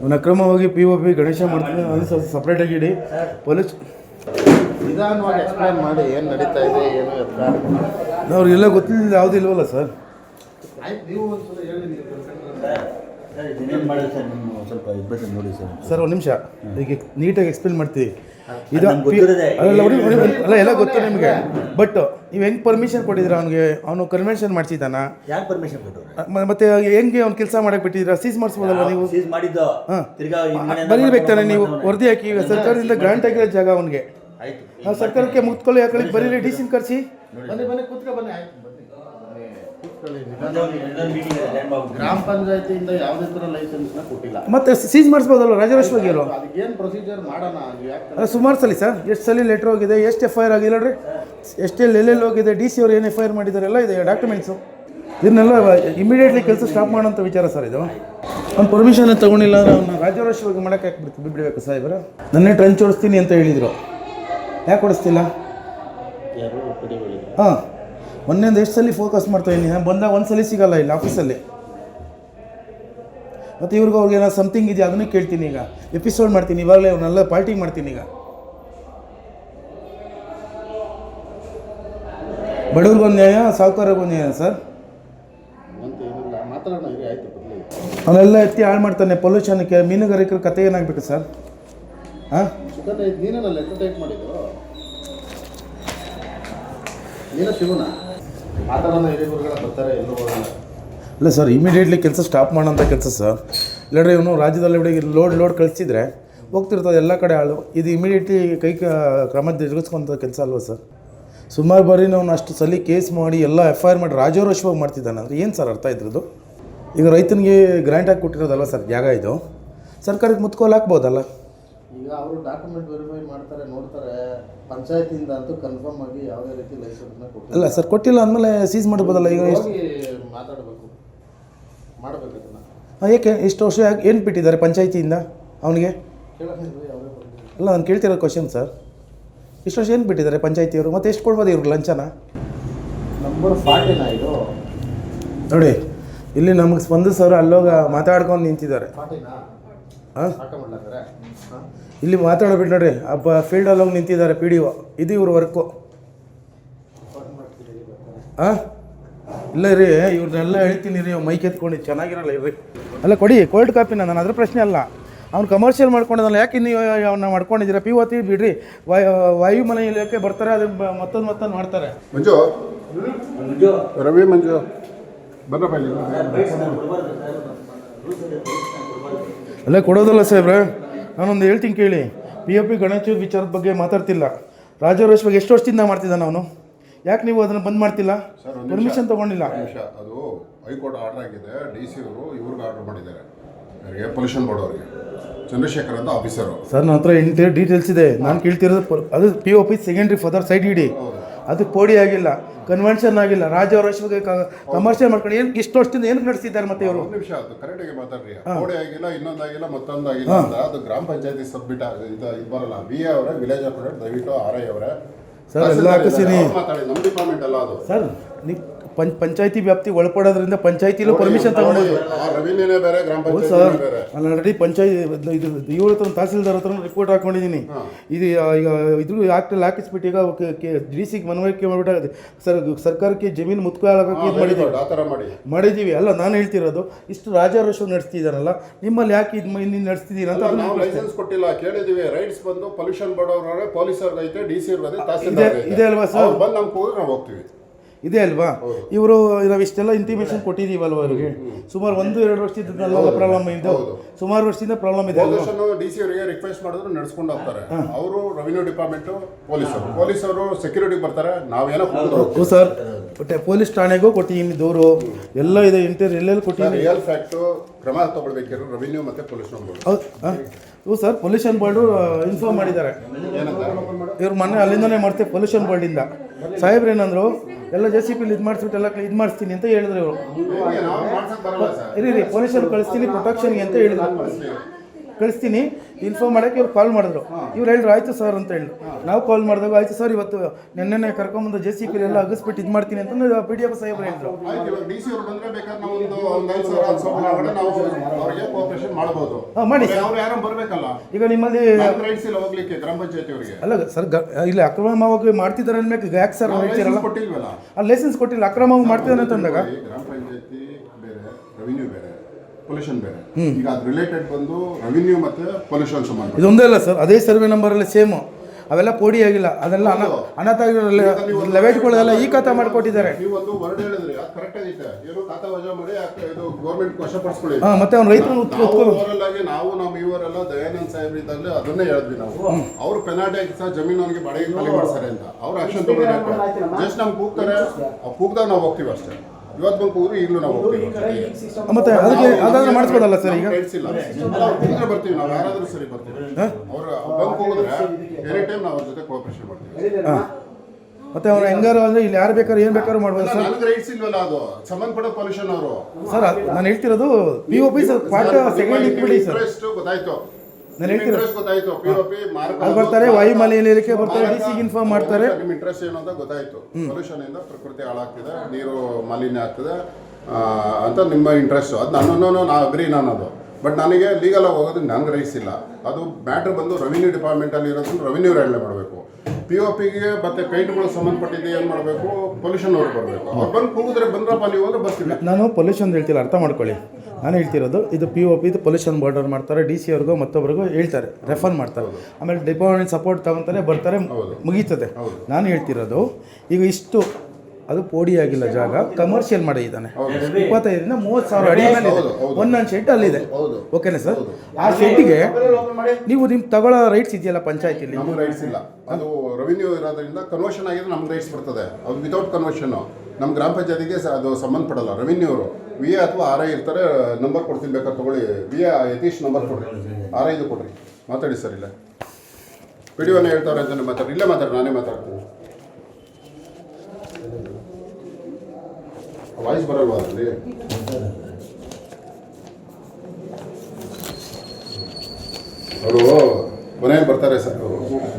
ಇವನು ಅಕ್ರಮವಾಗಿ ಪಿ ಒ ಪಿ ಗಣೇಶ ಮಾಡ್ತೀನಿ ಅದು ಸ್ವಲ್ಪ ಸಪ್ರೇಟಾಗಿ ಇಡಿ. ಪೊಲೀಸ್ ನಿಧಾನವಾಗಿ ಎಕ್ಸ್ಪ್ಲೈನ್ ಮಾಡಿ ಏನು ನಡೀತಾ ಇದೆ ಏನು ಎತ್ತ ಅವ್ರಿಗೆಲ್ಲ ಗೊತ್ತಿಲ್ಲ ಯಾವುದು ಇಲ್ವಲ್ಲ ಸರ್? ಆಯ್ತು ನೀವು ಒಂದ್ಸಲ ಹೇಳಿ ನೀವು ಕರ್ಕೊಂಡು ಸರ್ ಒಂದು ನಿಮಿಷ. ಈಗ ನೀಟಾಗಿ ಎಕ್ಸ್ಪ್ಲೈನ್ ಮಾಡ್ತೀವಿ. ಇದು. ಅಲ್ಲ ಎಲ್ಲ ಗೊತ್ತು ನಿಮಗೆ. ಬಟ್ ನೀವು ಹೆಂಗೆ ಪರ್ಮಿಷನ್ ಕೊಟ್ಟಿದ್ದೀರಾ ಅವ್ನಿಗೆ? ಅವನು ಕನ್ವೆನ್ಷನ್ ಮಾಡಿಸಿದಾನ ಯಾಕೆ ಪರ್ಮಿಷನ್ ಮತ್ತೆ ಹೆಂಗೆ ಅವ್ನು ಕೆಲಸ ಮಾಡಕ್ಕೆ ಬಿಟ್ಟಿದ್ದೀರಾ? ಸೀಸ್ ಮಾಡಿಸ್ಬೋದಲ್ಲ ನೀವು? ಸೀಸ್ ಮಾಡಿದ್ದು? ಬರೀಬೇಕು ತಾನೆ ನೀವು. ವರದಿ ಹಾಕಿ ಸರ್ಕಾರದಿಂದ ಗ್ರಾಂಟ್ ಆಗಿರೋ ಜಾಗ ಅವನಿಗೆ. ಆಯ್ತು. ನಾವು ಸರ್ಕಾರಕ್ಕೆ ಮುತ್ಕೊಳ್ಳಿ ಹಾಕೊಳ್ಳಿ ಬರೀ ಡಿ ಸಿನ್ ಕರ್ಸಿ ಬನ್ನಿ ಬನ್ನಿ ಕೂತ್ಕೊ ಬನ್ನಿ ಆಯ್ತು ಬನ್ನಿ. ಗ್ರಾಮ ಪಂಚಾಯತಿಯಿಂದ ಯಾವುದೇ ಥರ ಲೈಸೆನ್ಸ್ನ ಕೊಟ್ಟಿಲ್ಲ. ಮತ್ತೆ ಸೀಸ್ ಮಾಡಿಸ್ಬೋದಲ್ಲ ರಾಜರಾಜೇಶ್ವರಿ ಅವರು? ಅದಕ್ಕೇನು ಪ್ರೊಸೀಜರ್ ಮಾಡೋಣ ಸುಮಾರು ಸಲ ಸರ್ ಎಷ್ಟು ಸಲ ಲೆಟ್ರ್ ಹೋಗಿದೆ ಎಷ್ಟು ಎಫ್ ಐ ಆರ್ ಆಗಿದೆ ನೋಡ್ರಿ ಎಷ್ಟೆಲ್ಲಿ ಎಲ್ಲೆಲ್ಲಿ ಹೋಗಿದೆ ಡಿ ಸಿ ಅವ್ರು ಏನು ಎಫ್ ಐ ಆರ್ ಮಾಡಿದ್ದಾರೆ ಎಲ್ಲ ಇದೆ ಡಾಕ್ಯುಮೆಂಟ್ಸು ಇದನ್ನೆಲ್ಲ ಇಮಿಡಿಯೇಟ್ಲಿ ಕೆಲಸ ಸ್ಟಾಪ್ ಮಾಡೋಂಥ ವಿಚಾರ ಸರ್ ಇದು. ಅವ್ನು ಪರ್ಮಿಷನ್ ತಗೊಂಡಿಲ್ಲ ಅಂದ್ರೆ ಅವ್ನ ರಾಜ್ಯರೋಷವಾಗಿ ಮಾಡೋಕೆ ಹಾಕ್ಬಿಡ್ತು ಬಿಡ್ಬೇಕು ಸಾಹೇಬ್ರ? ನನ್ನೇ ಟ್ರೆಂಚ್ ಓಡಿಸ್ತೀನಿ ಅಂತ ಹೇಳಿದರು. ಯಾಕೆ ಹೊಡಿಸ್ತಿಲ್ಲ ಹಾಂ. ಒಂದೊಂದು ಎಷ್ಟು ಸಲ ಫೋಕಸ್ ಮಾಡ್ತಾ ಇದ್ದೀನಿ? ನಾನು ಬಂದಾಗ ಒಂದು ಸಲ ಸಿಗಲ್ಲ ಇಲ್ಲಿ ಆಫೀಸಲ್ಲಿ ಮತ್ತು ಇವ್ರಿಗೆ ಅವ್ರಿಗೆ ಏನೋ ಸಮಥಿಂಗ್ ಇದೆಯಾ? ಅದನ್ನೇ ಕೇಳ್ತೀನಿ ಈಗ. ಎಪಿಸೋಡ್ ಮಾಡ್ತೀನಿ. ಇವಾಗಲೇ ಅವನ್ನೆಲ್ಲ ಪಾರ್ಟಿ ಮಾಡ್ತೀನಿ ಈಗ. ಬಡವ್ರಿಗೊಂದು ನ್ಯಾಯ ಸಾಹುಕಾರಗೊಂದು ನ್ಯಾಯ ಸರ್? ಅವನ್ನೆಲ್ಲ ಎತ್ತಿ ಹಾಳು ಮಾಡ್ತಾನೆ ಪೊಲ್ಯೂಷನ್ ಮೀನುಗಾರಿಕರ ಕತೆ ಏನಾಗಬೇಕು ಸರ್? ಹಾಂ? ನೀನ ಶಿವನ? ಬರ್ತಾರೆ ಎಲ್ಲೂ ಹೋಗಲ್ಲ ಇಲ್ಲ ಸರ್ ಇಮಿಡಿಯೇಟ್ಲಿ ಕೆಲಸ ಸ್ಟಾಪ್ ಮಾಡೋಂಥ ಕೆಲಸ ಸರ್. ಇಲ್ಲಾಂದ್ರೆ ಇವನು ರಾಜ್ಯದಲ್ಲಿ ಬಿಡಿ ಲೋಡ್ ಲೋಡ್ ಕಳಿಸಿದ್ರೆ ಹೋಗ್ತಿರ್ತದೆ ಎಲ್ಲ ಕಡೆ ಆಳು. ಇದು ಇಮಿಡಿಯೇಟ್ಲಿ ಕೈ ಕ- ಕ್ರಮ ಜರುಗಿಸ್ಕೊಂಥ ಕೆಲಸ ಅಲ್ವಾ ಸರ್? ಸುಮಾರು ಬಾರಿ ನಾವು ಅಷ್ಟು ಸಲ ಕೇಸ್ ಮಾಡಿ ಎಲ್ಲ ಎಫ್ ಐ ಆರ್ ಮಾಡಿ ರಾಜಾರೋಷವಾಗಿ ಮಾಡ್ತಿದ್ದಾನೆ ಅಂದರೆ ಏನು ಸರ್ ಅರ್ಥ ಇದ್ರದ್ದು? ಈಗ ರೈತನಿಗೆ ಗ್ರ್ಯಾಂಟ್ ಹಾಕಿ ಕೊಟ್ಟಿರೋದಲ್ಲ ಸರ್ ಜಾಗ ಇದು. ಸರ್ಕಾರಕ್ಕೆ ಮುತ್ಕೋಲು ಹಾಕ್ಬೋದಲ್ಲ? ಈಗ ಅವರು ಡಾಕ್ಯುಮೆಂಟ್ ವೆರಿಫೈ ಮಾಡ್ತಾರೆ ನೋಡ್ತಾರೆ ಪಂಚಾಯತಿಯಿಂದ ಅಂತೂ ಕನ್ಫರ್ಮ್ ಆಗಿ ಯಾವುದೇ ರೀತಿ ಲೈಸೆನ್ಸ್ನ ಕೊಟ್ಟಿಲ್ಲ. ಅಲ್ಲ ಸರ್ ಕೊಟ್ಟಿಲ್ಲ ಅಂದಮೇಲೆ ಸೀಸ್ ಮಾಡ್ಬೋದಲ್ಲ ಈಗ ಎಷ್ಟು ಹೋಗಿ ಮಾತಾಡಬೇಕು. ಮಾಡಬೇಕು ಅದನ್ನ ಹಾಂ ಏಕೆ ಇಷ್ಟು ವರ್ಷ ಯಾಕೆ ಏನು ಬಿಟ್ಟಿದ್ದಾರೆ ಪಂಚಾಯತಿಯಿಂದ ಅವನಿಗೆ? ಕೇಳೋಣ ಯಾವುದೇ ಬಂದಿಲ್ಲ ಅಲ್ಲ ನಾನು ಕೇಳ್ತಿರೋ ಕ್ವಶನ್ ಸರ್ ಇಷ್ಟು ವರ್ಷ ಏನು ಬಿಟ್ಟಿದ್ದಾರೆ ಪಂಚಾಯತಿಯವರು? ಮತ್ತೆ ಎಷ್ಟು ಕೊಡ್ಬೋದು ಇವ್ರಿಗೆ ಲಂಚನ? ನಂಬರ್ ಫಾರ್ಟಿನ ಇದು. ನೋಡಿ ಇಲ್ಲಿ ನಮಗೆ ಸ್ಪಂದಿಸೋರು ಅಲ್ಲೋಗ ಮಾತಾಡ್ಕೊಂಡು ನಿಂತಿದ್ದಾರೆ. ಫಾರ್ಟಿನಾ ಹಾಂ? ಇಲ್ಲಿ ಮಾತಾಡೋಬಿಟ್ಟು ನೋಡ್ರಿ ಫೀಲ್ಡ್ ಫೀಲ್ಡಲ್ಲಿ ಹೋಗಿ ನಿಂತಿದ್ದಾರೆ ಪಿ ಡಿ ಒ ಇದು ಇವ್ರ ವರ್ಕು ಹಾಂ? ಇಲ್ಲ ರೀ ಇವ್ರನ್ನೆಲ್ಲ ಹೇಳ್ತೀನಿ ರೀ ಮೈಕ್ ಎತ್ಕೊಂಡು ಚೆನ್ನಾಗಿರಲ್ಲ ಇರ್ರಿ. ಅಲ್ಲ ಕೊಡಿ ಕೋಲ್ಡ್ ಕಾಪಿನ ನಾನು ಅದ್ರ ಪ್ರಶ್ನೆ ಅಲ್ಲ. ಅವ್ನು ಕಮರ್ಷಿಯಲ್ ಮಾಡ್ಕೊಂಡಲ್ಲ ಯಾಕೆ ನೀವು ಅವನ್ನ ಮಾಡ್ಕೊಂಡಿದ್ದೀರಾ? ಪಿ ಓತಿ ಬಿಡ್ರಿ ವಾಯು ವಾಯು ಮನೆ ಇಲಾಖೆ ಬರ್ತಾರೆ ಅದು ಮತ್ತೊಂದು ಮತ್ತೊಂದು ಮಾಡ್ತಾರೆ. ಮಂಜು? ರವಿ ಮಂಜು. ಬರ್ರಪ್ಪ ಇಲ್ಲಿ. ಅಲ್ಲ ಕೊಡೋದಲ್ಲ ಸಾಹೇಬ್ರೆ? ನಾನೊಂದು ಹೇಳ್ತೀನಿ ಕೇಳಿ. ಪಿ ಎ ಪಿ ಗಣೇಶ ವಿಚಾರದ ಬಗ್ಗೆ ಮಾತಾಡ್ತಿಲ್ಲ. ರಾಜಾರೋಷವಾಗಿ ಎಷ್ಟು ವರ್ಷದಿಂದ ಮಾಡ್ತಿದ್ದಾನೆ ಅವನು? ಯಾಕೆ ನೀವು ಅದನ್ನು ಬಂದ್ ಮಾಡ್ತಿಲ್ಲ? ಸರ್, ಪರ್ಮಿಷನ್ ತಗೊಂಡಿಲ್ಲ. ಅದು ಹೈಕೋರ್ಟ್ ಆರ್ಡರ್ ಆಗಿದೆ. ಡಿ ಸಿ ಅವರು ಇವ್ರಿಗೆ ಆರ್ಡರ್ ಮಾಡಿದ್ದಾರೆ. ಅವರಿಗೆ ಪೊಲ್ಯೂಷನ್ ಮಾಡೋರಿಗೆ. ಚಂದ್ರಶೇಖರ್ ಅಂತ ಆಫೀಸರು ಸರ್ ನನ್ನ ಹತ್ರ ಇಂಟೇ ಡೀಟೇಲ್ಸ್ ಇದೆ. ನಾನು ಕೇಳ್ತಿರೋದು ಅದು P O P secondary father side ಇಡಿ. ಅದು ಪೋಡಿ ಆಗಿಲ್ಲ ಕನ್ವೆನ್ಷನ್ ಆಗಿಲ್ಲ. ರಾಜಾರೋಷವಾಗಿ ಕಮರ್ಷಿಯಲ್ ಮಾಡ್ಕೊಂಡು ಏನು ಇಷ್ಟು ವರ್ಷದಿಂದ ಏನು ನಡೆಸಿದ್ದಾರೆ ಮತ್ತೆ ಇವರು? ನಿಮಿಷ ಅದು ಕರೆಕ್ಟಾಗಿ ಮಾತಾಡ್ರಿ. ಪೋಡಿ ಆಗಿಲ್ಲ ಇನ್ನೊಂದಾಗಿಲ್ಲ ಮತ್ತೊಂದಾಗಿಲ್ಲ ಅಂತ ಅದು ಗ್ರಾಮ ಪಂಚಾಯತಿ ಸಬ್ಮಿಟ್ ಇದು ಇದು ಬರಲ್ಲ. ಬಿ ಎ ಅವರೇ ವಿಲೇಜ್ ಆಫ್ ದಯವಿಟ್ಟು ಆರ್ ಐ ಅವರೇ. ಸರ್, ಎಲ್ಲ ಹಾಕಿಸ್ತೀನಿ. ಮಾತಾಡಿ ನಮ್ಮ ಡಿಪಾರ್ಟ್ಮೆಂಟ್ ಅಲ್ಲ ಅದು. ಸರ್ ನೀವು ಪಂಚ್ ಪಂಚಾಯತಿ ವ್ಯಾಪ್ತಿ ಒಳಪಡೋದ್ರಿಂದ ಪಂಚಾಯತಿಲೂ ಪರ್ಮಿಷನ್ ತಗೊಂಡು ರೆವಿನ್ಯೂನೇ ಬೇರೆ ಗ್ರಾಮ ಹೌದು ಸರ್. ನಾನು ಆಲ್ರೆಡಿ ಪಂಚಾಯತಿ ಇದು ಇವ್ರ ಹತ್ರ ತಹಸೀಲ್ದಾರ್ ಹತ್ರ ರಿಪೋರ್ಟ್ ಹಾಕೊಂಡಿದ್ದೀನಿ ಇದು ಈಗ ಇದು ಆಕ್ಟಲ್ಲಿ ಹಾಕಿಸ್ಬಿಟ್ಟು ಈಗ ಡಿ ಸಿಗೆ ಮನವರಿಕೆ ಮಾಡಿಬಿಟ್ಟು ಸರ್ ಸರ್ಕಾರಕ್ಕೆ ಜಮೀನು ಮುತ್ಕೊಳ್ಳೋಕೆ ಇದು ಮಾಡಿದ್ದೀವಿ. ಆ ಥರ ಮಾಡಿ. ಮಾಡಿದ್ದೀವಿ. ಅಲ್ಲ ನಾನು ಹೇಳ್ತಿರೋದು ಇಷ್ಟು ರಾಜಾರೋಷ ನಡೆಸ್ತಿದ್ದಾರಲ್ಲ ನಿಮ್ಮಲ್ಲಿ ಯಾಕೆ ಇದು ನೀನು ನಡೆಸ್ತಿದ್ದೀರಾ ಅಂತ ನಾವು ಲೈಸೆನ್ಸ್ ಕೊಟ್ಟಿಲ್ಲ. ಕೇಳಿದ್ದೀವಿ ರೈಟ್ಸ್ ಬಂದು ಪೊಲ್ಯೂಷನ್ ಬೋರ್ಡ್ ಪೊಲೀಸರ್ ಐತೆ ಡಿ ಸಿ ಐತೆ ಇದೆ ಅಲ್ವಾ ಸರ್? ಬಂದು ನಮ್ಗೆ ಹೋದ್ರೆ ನಾವು ಹೋಗ್ತೀವಿ. ಇದೆ ಅಲ್ವಾ? ಇವರು ನಾವು ಇಷ್ಟೆಲ್ಲ ಇಂಟಿಮೇಷನ್ ಕೊಟ್ಟಿದ್ದೀವಲ್ವ ಅವರಿಗೆ? ಸುಮಾರು ಒಂದು ಎರಡು ವರ್ಷದಿಂದ ಪ್ರಾಬ್ಲಮ್ ಇದೆ? ಸುಮಾರು ವರ್ಷದಿಂದ ಪ್ರಾಬ್ಲಮ್ ಇದೆ ಅಲ್ವಾ? ಡಿ ಸಿ ಅವರಿಗೆ ರಿಕ್ವೆಸ್ಟ್ ಮಾಡಿದ್ರು ನಡ್ಸ್ಕೊಂಡು ಹೋಗ್ತಾರೆ. ಅವರು ರೆವಿನ್ಯೂ ಡಿಪಾರ್ಟ್ಮೆಂಟ್ ಪೊಲೀಸರು ಪೊಲೀಸರು ಸೆಕ್ಯೂರಿಟಿ ಬರ್ತಾರೆ. ನಾವೇನೋ ಹೌದು ಸರ್. ಬಟ್ ಪೊಲೀಸ್ ಠಾಣೆಗೂ ಕೊಟ್ಟಿದ್ದೀನಿ ದೂರು. ಎಲ್ಲ ಇದೆ ಇಂಟರ್ ಎಲ್ಲೆಲ್ಲಿ ಕೊಟ್ಟಿದ್ದೀನಿ ರಿಯಲ್ ಫ್ಯಾಕ್ಟು ಕ್ರಮ ತಗೊಳ್ಬೇಕಿರೋ ರೆವಿನ್ಯೂ ಮತ್ತೆ ಪೊಲೀಸ್ ನಂಬರ್ ಹೌದು ಸರ್ ಪೊಲ್ಯೂಷನ್ ಬೋರ್ಡು ಇನ್ಫಾರ್ಮ್ ಮಾಡಿದ್ದಾರೆ. ಇವ್ರು ಮೊನ್ನೆ ಅಲ್ಲಿಂದನೇ ಮಾಡ್ತೀವಿ ಪೊಲ್ಯೂಷನ್ ಬೋರ್ಡಿಂದ. ಸಾಹೇಬ್ರು ಏನಂದ್ರು, ಎಲ್ಲ ಜೆ ಸಿ ಪಿಲಿ ಇದು ಮಾಡಿಸ್ಬಿಟ್ಟು ಎಲ್ಲ ಇದು ಮಾಡಿಸ್ತೀನಿ ಅಂತ ಹೇಳಿದ್ರು ಇವರು. ಇರಿ ಪೊಲ್ಯೂಷನ್ ಕಳಿಸ್ತೀನಿ ಪ್ರೊಟೆಕ್ಷನ್ಗೆ ಅಂತ ಹೇಳಿದ್ರು. ಕಳಿಸ್ತೀನಿ. ಇನ್ಫಾರ್ಮ್ ಮಾಡೋಕ್ಕೆ ಇವ್ರು ಕಾಲ್ ಮಾಡಿದ್ರು. ಇವ್ರು ಹೇಳಿದ್ರು ಆಯಿತು ಸರ್ ಅಂತ ಹೇಳಿ ನಾವು ಕಾಲ್ ಮಾಡಿದಾಗ ಆಯಿತು ಸರ್ ಇವತ್ತು ನಿನ್ನೆ ಕರ್ಕೊಂಬಂದು ಜೆ ಸಿ ಪಿ ಎಲ್ಲ ಅಗಸ್ಬಿಟ್ಟು ಇದು ಮಾಡ್ತೀನಿ ಅಂತ ಪಿ ಡಿ ಎಫ್ ಸಾಹೇಬ್ರು ಹೇಳಿದ್ರು. ಮಾಡ್ಬೋದು. ಮಾಡಿ. ಈಗ ನಿಮ್ಮಲ್ಲಿ ಅಲ್ಲ ಸರ್ ಇಲ್ಲಿ ಅಕ್ರಮವಾಗಿ ಮಾಡ್ತಿದ್ದಾರೆ ಅನ್ಬೇಕು ಯಾಕೆ ಸರ್ ಹೇಳ್ತೀರಲ್ಲ? ಅಲ್ಲಿ ಲೈಸೆನ್ಸ್ ಕೊಟ್ಟಿಲ್ಲ ಅಕ್ರಮವಾಗಿ ಮಾಡ್ತಿದ್ದಾರೆ ಅಂತಂದಾಗ ಗ್ರಾಮ ಪಂಚಾಯತಿ ಬೇರೆ ರೆವಿನ್ಯೂ ಬೇರೆ. ಪೊಲ್ಯೂಷನ್ ಬೇರೆ. ಈಗ ಅದು ರಿಲೇಟೆಡ್ ಬಂದು ರೆವಿನ್ಯೂ ಮತ್ತೆ ಪೊಲ್ಯೂಷನ್ ಸಂಬಂಧ ಇದೊಂದೇ ಅಲ್ಲ ಸರ್ ಅದೇ ಸರ್ವೆ ನಂಬರಲ್ಲಿ ಸೇಮ್ ಅವೆಲ್ಲ ಪೋಡಿ ಆಗಿಲ್ಲ. ಅದೆಲ್ಲ ಅನ ಅನಾಥ ಲೆವೇಟ್ಗಳೆಲ್ಲ ಈ ಕಥೆ ಮಾಡಿಕೊಟ್ಟಿದ್ದಾರೆ. ನೀವು ಒಂದು ವರ್ಡ್ ಹೇಳಿದ್ರಿ ಅದು ಕರೆಕ್ಟ್ ಆಗೈತೆ ಏನು ಖಾತಾ ವಜಾ ಮಾಡಿ ಯಾಕೆ ಇದು ಗೌರ್ಮೆಂಟ್ ವಶಪಡಿಸ್ಕೊಳ್ಳಿ. ಹಾಂ ಮತ್ತೆ ಅವ್ನು ರೈತರು ನಾವು ಓವರಲ್ ಆಗಿ ನಾವು ನಮ್ಮ ಇವರೆಲ್ಲ ದಯಾನಂದ್ ಸಾಹೇಬ್ ಇದ್ದಾಗಲೇ ಅದನ್ನೇ ಹೇಳಿದ್ವಿ ನಾವು. ಅವ್ರು ಪೆನಾಲ್ಟಿ ಆಗಿ ಸರ್ ಜಮೀನು ಅವನಿಗೆ ಬಾಡಿಗೆ ಖಾಲಿ ಮಾಡ್ತಾರೆ ಅಂತ. ಅವ್ರು ಆಕ್ಷನ್ ತಗೊಂಡಿದ್ದಾರೆ ಜಸ್ಟ್ ನಮ್ಗೆ ಕೂಗ್ತಾರೆ. ಆ ಕೂಗ್ದಾಗ ನಾವು ಹೋಗ್ತೀವಿ ಅಷ್ಟೇ. ಇವತ್ತು ಬಂಕ್ ಈಗಲೂ ನಾವು ಹೋಗ್ತೀವಿ ಮತ್ತೆ ಅದಕ್ಕೆ ಅದಾದ್ರೆ ಮಾಡಿಸ್ಬೋದಲ್ಲ ಸರ್ ಈಗ? ಅವ್ರು ಬರ್ತೀವಿ ನಾವು ಯಾರಾದರೂ ಸರಿ ಬರ್ತೀವಿ. ಅವ್ರು ಬಂಕ್ ಎನಿ ಟೈಮ್ ನಾವು ಅವ್ರ ಜೊತೆ ಕೋಆಪರೇಷನ್ ಮಾಡ್ತೀವಿ. ಮತ್ತೆ ಅವ್ರು ಹೆಂಗಾರು ಅಂದ್ರೆ ಇಲ್ಲಿ ಯಾರು ಬೇಕಾದ್ರೂ ಏನು ಬೇಕಾದ್ರೂ ಮಾಡ್ಬೋದು ಸರ್. ನನಗೆ ರೈಟ್ಸ್ ಇಲ್ವಲ್ಲ ಅದು. ಸಂಬಂಧಪಟ್ಟ ಪೊಲ್ಯೂಷನ್ ಅವರು. ಸರ್ ನಾನು ಹೇಳ್ತಿರೋದು P O P sir part second ಇಟ್ಬಿಡಿ sir. Interest ಗೊತ್ತಾಯ್ತು. ನಾನು ಹೇಳ್ತೀನಿ ಇಂಟ್ರೆಸ್ಟ್ ಗೊತ್ತಾಯ್ತು. ಪಿ ಒ ಪಿ ಅಲ್ಲಿ ಬರ್ತಾರೆ ಬರ್ತಾರೆ ಡಿ ಸಿಗೆ ಇನ್ಫಾರ್ಮ್ ಮಾಡ್ತಾರೆ. ನಿಮ್ಮ ಇಂಟ್ರೆಸ್ಟ್ ಏನು ಅಂತ ಗೊತ್ತಾಯ್ತು. ಪೊಲ್ಯೂಷನ್ ಇಂದ ಪ್ರಕೃತಿ ಹಾಳಾಗ್ತಿದೆ ನೀರು ಮಾಲಿನ್ಯ ಆಗ್ತದೆ ಆ, ಅಂತ ನಿಮ್ಮ ಇಂಟ್ರೆಸ್ಟ್ ಅದು ನಾನು ನಾ ಅಗ್ರಿ ನಾನು ಅದು. ಬಟ್ ನನಗೆ ಲೀಗಲ್ ಆಗಿ ಹೋಗೋದು ನನಗೆ ಗ್ರಹಿಸಿಲ್ಲ. ಇಲ್ಲ ಅದು ಮ್ಯಾಟ್ರ್ ಬಂದು ರೆವಿನ್ಯೂ ಡಿಪಾರ್ಟ್ಮೆಂಟಲ್ಲಿ ಇರೋದನ್ನು ರೆವಿನ್ಯೂ ಹ್ಯಾಂಡಲ್ ಮಾಡಬೇಕು. ಪಿ ಒ ಪಿಗೆ ಮತ್ತೆ ಪೇಂಟ್ಗಳು ಸಂಬಂಧಪಟ್ಟಿದ್ದು ಏನು ಮಾಡಬೇಕು? ಪೊಲ್ಯೂಷನ್ ಅವ್ರು ಬರಬೇಕು. ಅವ್ರು ಬಂದು ಕೂಗಿದ್ರೆ ಬಂದ್ರಪ್ಪ ನೀವು ಅಂದ್ರೆ ಬರ್ತೀವಿ. ನಾನು ಪೊಲ್ಯೂಷನ್ ಹೇಳ್ತಿಲ್ಲ ಅರ್ಥ ಮಾಡ್ಕೊಳ್ಳಿ. ನಾನು ಹೇಳ್ತಿರೋದು ಇದು ಪಿ ಒ ಪಿ ಇದು ಪೊಲ್ಯೂಷನ್ ಬಾರ್ಡರ್ ಮಾಡ್ತಾರೆ ಡಿ ಸಿ ಅವ್ರಿಗೂ ಮತ್ತೊಬ್ಬರಿಗೂ ಹೇಳ್ತಾರೆ ರೆಫರ್ ಮಾಡ್ತಾರೆ. ಆಮೇಲೆ ಡಿಪಾರ್ಟ್ಮೆಂಟ್ ಸಪೋರ್ಟ್ ತಗೊಂತಾರೆ ಬರ್ತಾರೆ ಮುಗೀತದೆ. ನಾನು ಹೇಳ್ತಿರೋದು ಈಗ ಇಷ್ಟು ಅದು ಪೋಡಿ ಆಗಿಲ್ಲ ಜಾಗ ಕಮರ್ಷಿಯಲ್ ಮಾಡಿದ್ದಾನೆ ಇಪ್ಪತ್ತೈದರಿಂದ ಮೂವತ್ತು ಸಾವಿರ ಅಡಿ ಮೇಲೆ ಇದೆ. ಒಂದೊಂದು ಶೆಡ್ ಅಲ್ಲಿದೆ ಓಕೆನಾ ಸರ್ ಆ ಶೆಡ್ಗೆ ನೀವು ನಿಮ್ಮ ತಗೊಳ್ಳೋ ರೈಟ್ಸ್ ಇದೆಯಲ್ಲ ಪಂಚಾಯತಿಲಿ? ನಮ್ಗೆ ರೈಟ್ಸ್ ಇಲ್ಲ. ಅದು ರೆವಿನ್ಯೂ ಇರೋದ್ರಿಂದ ಕನ್ವರ್ಷನ್ ಆಗಿದ್ರೆ ನಮ್ಗೆ ರೈಟ್ಸ್ ಬರ್ತದೆ. ಅದು ವಿತೌಟ್ ಕನ್ವರ್ಷನ್ ನಮ್ಮ ಗ್ರಾಮ ಪಂಚಾಯತಿಗೆ ಅದು ಸಂಬಂಧಪಡಲ್ಲ. ರೆವಿನ್ಯೂ ಅವರು. ವಿ ಎ ಅಥವಾ ಆರ್ ಐ ಇರ್ತಾರೆ ನಂಬರ್ ಕೊಡ್ತೀನಿ ಬೇಕಾದ್ರೆ ತಗೊಳ್ಳಿ. ವಿ ಎ ಯತೀಶ್ ನಂಬರ್ ಕೊಡ್ರಿ. ಆರ್ ಐದು ಕೊಡ್ರಿ. ಮಾತಾಡಿ ಸರ್ ಇಲ್ಲ. ಪಿ ಡಿ ಒನೇ ಹೇಳ್ತಾರೆ ಅಂತ ಮಾತಾಡಿ ಇಲ್ಲೇ ಮಾತಾಡಿ ನಾನೇ ಮಾತಾಡ್ತೀನಿ. ವಾಯ್ಸ್ ಬರಲ್ವಾ ಅದರಲ್ಲಿ ಅವರು ಮನೆಯಲ್ಲಿ ಬರ್ತಾರೆ ಸರ್ ಅವರು.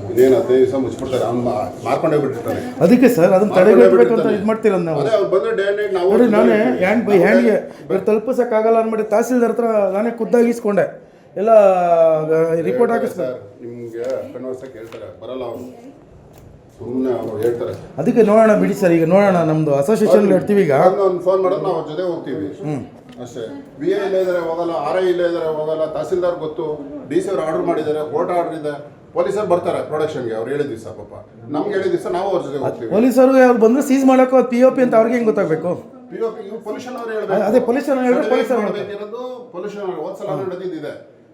ಇನ್ನೇನು ಹದಿನೈದು ದಿವಸ ಮುಚ್ಚಿಬಿಡ್ತಾರೆ. ಅವ್ನು ಮಾರ್ಕೊಂಡೇ ಬಿಟ್ಟಿರ್ತಾರೆ ಅದಕ್ಕೆ ಸರ್ ಅದನ್ನ ತಡೆಗಟ್ಟಬೇಕು ಅಂತ ಇದು ಮಾಡ್ತಿರೋದು ನಾವು? ಅದೇ ಅವ್ರು ಬಂದ್ರೆ ಡೇ ನೈಟ್ ನಾವು ನೋಡಿ ನಾನೇ ಹ್ಯಾಂಡ್ ಬೈ ಹ್ಯಾಂಡ್ಗೆ ಇವ್ರು ತಲುಪಿಸೋಕ್ಕಾಗಲ್ಲ ಅಂದ್ಬಿಟ್ಟು ತಹಸೀಲ್ದಾರ್ ಹತ್ರ ನಾನೇ ಖುದ್ದಾಗಿ ಇಸ್ಕೊಂಡೆ ಎಲ್ಲ ರಿಪೋರ್ಟ್ ಹಾಕಿ ಸರ್ ನಿಮಗೆ ಕಣ್ಣು ವರ್ಷಕ್ಕೆ ಹೇಳ್ತಾರೆ ಬರಲ್ಲ ಅವರು. ಸುಮ್ಮನೆ ಅವರು ಹೇಳ್ತಾರೆ. ಅದಕ್ಕೆ ನೋಡೋಣ ಬಿಡಿ ಸರ್ ಈಗ ನೋಡೋಣ ನಮ್ಮದು ಅಸೋಸಿಯೇಷನ್ ಇರ್ತೀವಿ ಈಗ. ಒಂದು ಫೋನ್ ಮಾಡೋದು ನಾವು ಅವ್ರ ಜೊತೆ ಹೋಗ್ತೀವಿ. ಅಷ್ಟೇ. ಬಿ ಎ ಇಲ್ಲೇ ಇದ್ದಾರೆ ಹೋಗಲ್ಲ ಆರ್ ಐ ಇಲ್ಲೇ ಇದ್ದಾರೆ ಹೋಗಲ್ಲ ತಹಸೀಲ್ದಾರ್ ಗೊತ್ತು. ಡಿ ಸಿ ಅವ್ರು ಆರ್ಡರ್ ಮಾಡಿದ್ದಾರೆ ಕೋರ್ಟ್ ಆರ್ಡರ್ ಇದೆ. ಪೊಲೀಸರು ಬರ್ತಾರೆ ಪ್ರೊಡಕ್ಷನ್ಗೆ ಅವ್ರು ಹೇಳಿದ ದಿವಸ ಪಾಪ. ನಮ್ಗೆ ಹೇಳಿದ ದಿವಸ ನಾವು ಅವ್ರ ಜೊತೆ ಹೋಗ್ತೀವಿ. ಪೊಲೀಸರು ಅವ್ರು ಬಂದ್ರೆ ಸೀಸ್ ಮಾಡೋಕ್ಕೂ ಅದು ಪಿ ಒ ಪಿ ಅಂತ ಅವ್ರಿಗೆ ಹೆಂಗೆ ಗೊತ್ತಾಗಬೇಕು? ಪಿ ಒ ಪಿ ಪೊಲ್ಯೂಷನ್ ಅವ್ರು ಹೇಳ್ಬೇಕು. ಅದೇ ಪೊಲೀಸರು ಹೇಳಿದ್ರೆ ಪೊಲೀಸರು ಮಾಡಬೇಕಿರೋದು ಪೊಲ್ಯೂಷನ್ ಹೋದ್ಸಲ ನಡೆದಿದೆ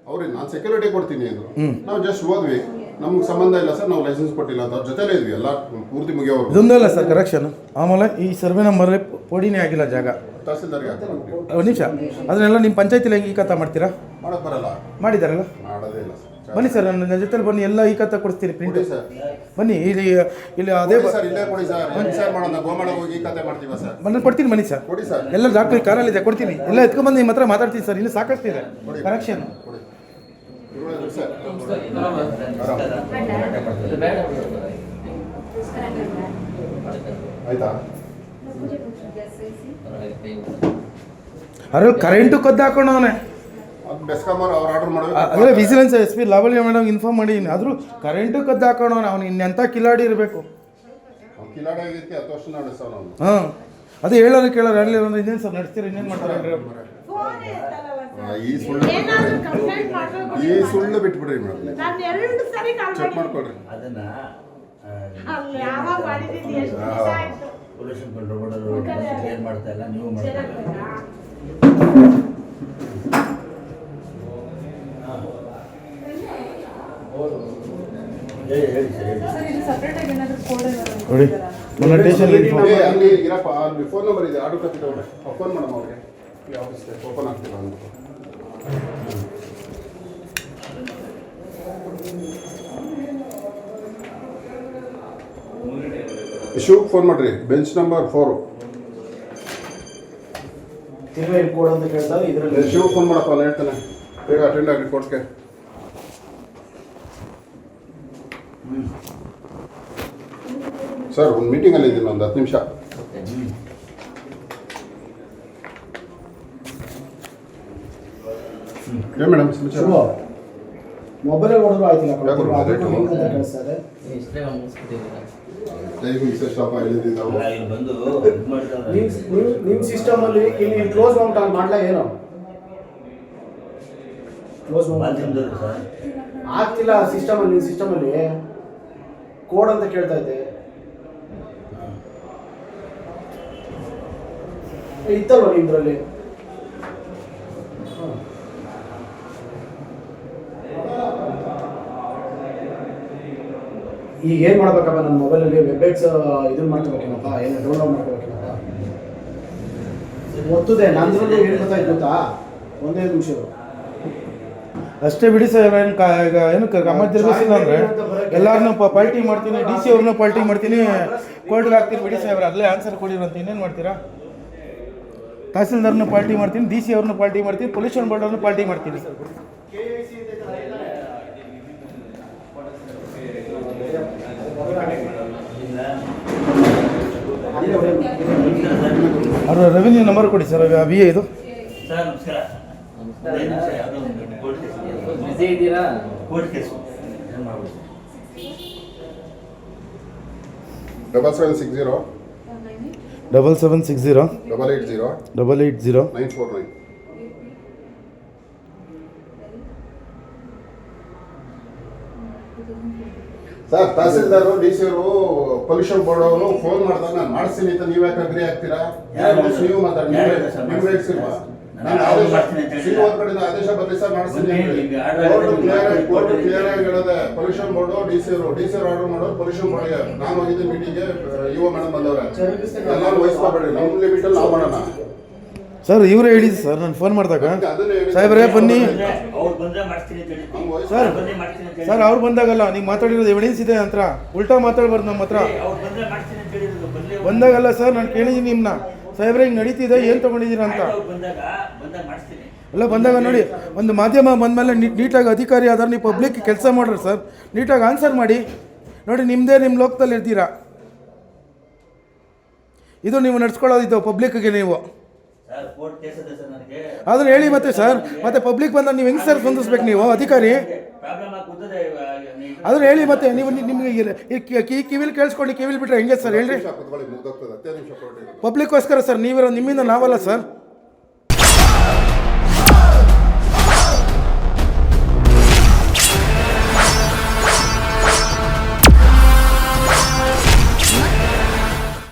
ಅವ್ರಿಗೆ ನಾನು ಸೆಕ್ಯೂರಿಟಿ ಕೊಡ್ತೀನಿ ಅಂದ್ರು. ನಾವು ಜಸ್ಟ್ ಹೋದ್ವಿ. ನಮ್ಗೆ ಸಂಬಂಧ ಇಲ್ಲ ಸರ್ ನಾವು ಲೈಸೆನ್ಸ್ ಕೊಟ್ಟಿಲ್ಲ ಅಂತ. ಅವ್ರ ಜೊತೆಲೇ ಇದ್ವಿ ಎಲ್ಲ ಪೂರ್ತಿ ಮುಗಿಯೋರು ಇದೊಂದೇ ಅಲ್ಲ ಸರ್ ಕರೆಕ್ಷನ್ ಆಮೇಲೆ ಈ ಸರ್ವೆ ನಂಬರಲ್ಲಿ ಪೋಡಿನೇ ಆಗಿಲ್ಲ ಜಾಗ. ತಹಸೀಲ್ದಾರ್ಗೆ ಒಂದು ನಿಮಿಷ. ಅದನ್ನೆಲ್ಲ ನಿಮ್ಮ ಪಂಚಾಯತಿಲಿ ಹೆಂಗೆ ಈ ಕಥ ಮಾಡ್ತೀರಾ? ಮಾಡಕ್ ಬರಲ್ಲ. ಮಾಡಿದಾರಲ್ಲ? ಮಾಡೋದೇ ಇಲ್ಲ ಸರ್. ಬನ್ನಿ ಸರ್ ನನ್ನ ಜೊತೆಲಿ ಬನ್ನಿ ಎಲ್ಲ ಈ ಕಥ ಕೊಡ್ತೀನಿ ಪ್ರಿಂಟ್ ಕೊಡಿ ಸರ್. ಬನ್ನಿ ಇಲ್ಲಿ ಇಲ್ಲಿ ಅದೇ ಕೊಡಿ ಸರ್ ಇಲ್ಲೇ ಕೊಡಿ ಸರ್. ಸರ್ ಮಾಡೋಣ ಗೋಮಾಳ ಹೋಗಿ ಕತೆ ಮಾಡ್ತೀವ ಸರ್? ಬನ್ನಿ ಕೊಡ್ತೀನಿ ಬನ್ನಿ ಸರ್. ಕೊಡಿ ಸರ್. ಎಲ್ಲ ಡಾಕ್ಟ್ರಿ ಕಾರಲ್ಲಿದೆ ಕೊಡ್ತೀನಿ. ಎಲ್ಲ ಎತ್ಕೊಂಡ್ಬಂದು ನಿಮ್ಮ ಹತ್ರ ಮಾತಾಡ್ತೀನಿ ಸರ್ ಇಲ್ಲಿ ಸಾಕಷ್ಟು ಇದೆ ಕರೆಕ್ಷನ್ ಆಯ್ತಾ ಅದ್ರಲ್ಲಿ ಕರೆಂಟು ಕದ್ದು ಹಾಕೊಂಡವನೆ ಅದು vigilance S P Lavanya madam inform ಮಾಡಿದ್ದೀನಿ ಆದರೂ ಕರೆಂಟು ಕದ್ದು ಹಾಕೊಂಡವನೆ ಅವ್ನು. ಇನ್ನೆಂಥ ಕಿಲಾಡಿ ಇರಬೇಕು. ಹಾಂ. ಅದೇ ಹೇಳೋರು ಕೇಳೋರು ಅಲ್ಲಿ ಇನ್ನೇನು ಸರ್ ನಡೆಸ್ತೀರಿ, ಇನ್ನೇನು ಮಾಡ್ತಾರೆ. ಈ ಸುಳ್ಳು ಏನಾದ್ರೂ ಕಂಪ್ಲೇಂಟ್ ಮಾಡ್ಬೇಕು ಈ ಸುಳ್ಳು ಬಿಟ್ಬಿಡ್ರಿ ಮೇಡಮ್ ನಾನು ಎರಡು ಸರಿ ಕಾಲ್ ಚೆಕ್ ಮಾಡ್ಕೊಡ್ರಿ ಅದನ್ನ ಅಲ್ಲಿ ಯಾವಾಗ ಮಾಡಿದ್ದೀನಿ ಎಷ್ಟು ದಿವಸ ಆಯ್ತು? ಪೊಲ್ಯೂಷನ್ ಕಂಟ್ರೋಲ್ ಕ್ಲಿಯರ್ ಮಾಡ್ತಾ ಇಲ್ಲ ನೀವು ಮಾಡ್ತಾ ನೋಡಿ ಅಲ್ಲಿ ಇರಪ್ಪ ಅಲ್ಲಿ ಫೋನ್ ನಂಬರ್ ಇದೆ ಆರ್ಡರ್ ಕಾಪಿ ಫೋನ್ ಮಾಡಮ್ಮ ಅವ್ರಿಗೆ. ಈ ಆಫೀಸ್ಗೆ ಓಪನ್ ಆಗ್ತಿಲ್ಲ ಅಂದ್ಬಿಟ್ಟು. ಶಿವ್ ಫೋನ್ ಮಾಡ್ರಿ. ಬೆಂಚ್ ನಂಬರ್ ಫೋರು ಕೋಡ್ ಅಂತ ಕೇಳ್ತಾರೆ ಇದರಲ್ಲಿ ಫೋನ್ ಮಾಡಪ್ಪ ನಾನು ಹೇಳ್ತಾನೆ. ಬೇಗ ಅಟೆಂಡ್ ಆಗಿ ಕೋರ್ಟ್ಗೆ ಸರ್ ಒಂದು ಮೀಟಿಂಗಲ್ಲಿ ಇದ್ದೀನಿ ಒಂದು ಹತ್ತು ನಿಮಿಷ. ಏನು ಮೇಡಮ್ ಸಮಾಚಾರ ಮೊಬೈಲ್ ಹೊಡೆದ್ರು ಆಯ್ತಿಲ್ಲ ಯಾಕೆ? ಅದಕ್ಕೂ ಹಿಂಗ್ ಅಂತ ದಯವಿಟ್ಟು ಬಂದು ಇದು ಮಾಡ್ತಾರೆ. ನಿಮ್ ನಿಮ್- ನಿಮ್ ಸಿಸ್ಟಮ್ ಅಲ್ಲಿ ಇಲ್ಲಿ ಕ್ಲೋಸ್ ಮಾಡ್ಬಿಟ್ಟು ಆನ್ ಮಾಡ್ಲಾ ಏನು? Close sir. ಆಗ್ತಿಲ್ಲ ಸಿಸ್ಟಮ್ ಸಿಸ್ಟಮಲ್ಲಿ ಸಿಸ್ಟಮ್ ಅಲ್ಲಿ. ಕೋಡ್ ಅಂತ ಕೇಳ್ತಾ ಇದ್ದೆ. ಇತ್ತಲ್ವ ನಿಮ್ದ್ರಲ್ಲಿ? ಈಗ ಏನ್ ಮಾಡ್ಬೇಕಪ್ಪ ನನ್ನ ಮೊಬೈಲಲ್ಲಿ ವೆಬ್ಸೈಟ್ಸ್ ಇದನ್ನ ಮಾಡ್ಕೋಬೇಕೇನಪ್ಪ? ಏನು ಡೌನ್ಲೋಡ್ ಮಾಡ್ಕೋಬೇಕೇನಪ್ಪ? ಒತ್ತದೆ ನಂದ್ರಲ್ಲೂ ಏನು ಗೊತ್ತಾಯ್ತು ಗೊತ್ತಾ? ಒಂದೇ ನಿಮಿಷ ಅಷ್ಟೇ ಬಿಡಿ ಸರ್ ಏನು ಕಾ ಈಗ ಏನು ಗಮನ ತಿರುಗಿಸಿಲ್ಲ ಅಂದರೆ? ಎಲ್ಲರನ್ನೂ ಪಾಲ್ಟಿ ಮಾಡ್ತೀನಿ ಡಿ ಸಿ ಅವ್ರನ್ನೂ ಪಾಲ್ಟಿ ಮಾಡ್ತೀನಿ. ಕೋರ್ಟ್ಗೆ ಹಾಕ್ತೀನಿ ಬಿಡಿ ಸಾಹೇಬ್ರೆ ಅಲ್ಲೇ ಆನ್ಸರ್ ಕೊಡಿರಂತ ಇನ್ನೇನು ಮಾಡ್ತೀರಾ? ತಹಸೀಲ್ದಾರ್ನ ಪಾಲ್ಟಿ ಮಾಡ್ತೀನಿ ಡಿ ಸಿ ಅವ್ರನ್ನ ಪಾಲ್ಟಿ ಮಾಡ್ತೀನಿ ಪೊಲ್ಯೂಷನ್ ಬೋರ್ಡ್ ಅವ್ರನ್ನ ಪಾಲ್ಟಿ ಮಾಡ್ತೀನಿ. ಅವ್ರ ರೆವಿನ್ಯೂ ನಂಬರ್ ಕೊಡಿ ಸರ್ ವಿ ಎ ಇದು. ಸರ್ ನಮಸ್ಕಾರ. Double seven six zero double seven six zero double eight zero double eight zero nine four nine sir tahsildar D C ಅವರು pollution board ಅವರು phone ಮಾಡಿದಾಗ ನಾನು ಮಾಡಿಸ್ತೀನಿ ಅಂತ ನೀವ್ ಯಾಕೆ ಅಗ್ರಿ ಆಗ್ತೀರಾ? ನೀವು ಮಾತಾಡಿ ನಾನು ಆದೇಶ ಕಡೆಯಿಂದ ಬರ್ಲಿ ಸರ್ ಮಾಡಿಸ್ತೀನಿ ಕೋರ್ಟ್. ಕ್ಲಿಯರ್ ಆಗಿ ಹೇಳಿದೆ ಪೊಲ್ಯೂಷನ್ ಬೋರ್ಡ್ ಡಿ ಸಿ ಅವರು ಡಿ ಸಿ ಅವರು ಆರ್ಡರ್ ಮಾಡೋರು ಪೊಲ್ಯೂಷನ್ ಬೋರ್ಡ್ ನಾನು ಹೋಗಿದ್ದೆ ಮೀಟಿಂಗ್ ಯುವ ಮೇಡಮ್ ಬಂದವ್ರೆ. ಎಲ್ಲರೂ ವಹಿಸ್ಕೋಬೇಡಿ. ನಮ್ಮ ಲಿಮಿಟ್ ಅಲ್ಲಿ ನಾವು ಮಾಡೋಣ. ಸರ್ ಇವರೇ ಹೇಳಿದ್ದು ಸರ್ ನಾನು ಫೋನ್ ಮಾಡಿದಾಗ. ಸಾಹೇಬ್ರೇ ಬನ್ನಿ. ಸರ್ ಸರ್ ಅವ್ರು ಬಂದಾಗಲ್ಲ ನೀವು ಮಾತಾಡಿರೋದು ಎವಿಡೆನ್ಸ್ ಇದೆ ಅಂತ ಉಲ್ಟಾ ಮಾತಾಡ್ಬಾರ್ದು ನಮ್ಮ ಹತ್ರ. ಬಂದ್ರೆ ಮಾಡ್ತೀನಿ ಅಂತ ಹೇಳಿದ್ರು. ಬಂದಾಗಲ್ಲ ಸರ್ ನಾನು ಕೇಳಿದ್ದೀನಿ ನಿಮ್ಮನ್ನ ಸಾಹೇಬ್ರೆ ಹಿಂಗೆ ನಡೀತಿದೆ ಏನು ತೊಗೊಂಡಿದ್ದೀರಾ ಅಂತ. ಅಲ್ಲ ಬಂದಾಗ ನೋಡಿ ಒಂದು ಮಾಧ್ಯಮ ಬಂದಮೇಲೆ ನೀಟಾಗಿ ಅಧಿಕಾರಿ ಆದ್ರೆ ನೀವು ಪಬ್ಲಿಕ್ ಕೆಲಸ ಮಾಡ್ರಿ ಸರ್ ನೀಟಾಗಿ ಆನ್ಸರ್ ಮಾಡಿ. ನೋಡಿ ನಿಮ್ಮದೇ ನಿಮ್ಮ ಲೋಕದಲ್ಲಿ ಇರ್ತೀರಾ ಇದು ನೀವು ನಡ್ಸ್ಕೊಳ್ಳೋದಿದ್ದು ಪಬ್ಲಿಕ್ಗೆ ನೀವು. ಅದನ್ನು ಹೇಳಿ ಮತ್ತೆ ಸರ್ ಮತ್ತೆ ಪಬ್ಲಿಕ್ ಬಂದ್ರೆ ನೀವು ಹೆಂಗ್ ಸರ್ ಸ್ಪಂದಿಸ್ಬೇಕು ನೀವು? ಅಧಿಕಾರಿ? ಅದನ್ನು ಹೇಳಿ ಮತ್ತೆ ನೀವು ನಿಮಗೆ ಈ ಕಿ- ಕಿ ಕಿವಿಲಿ ಕೇಳಿಸ್ಕೊಂಡು ಕಿವಿಲ್ ಬಿಟ್ರೆ ಹೆಂಗೆ ಸರ್? ಹೇಳಿ ಪಬ್ಲಿಕ್ಕೋಸ್ಕರ ಸರ್ ನೀವಿರೋ ನಿಮ್ಮಿಂದ ನಾವಲ್ಲ ಸರ್.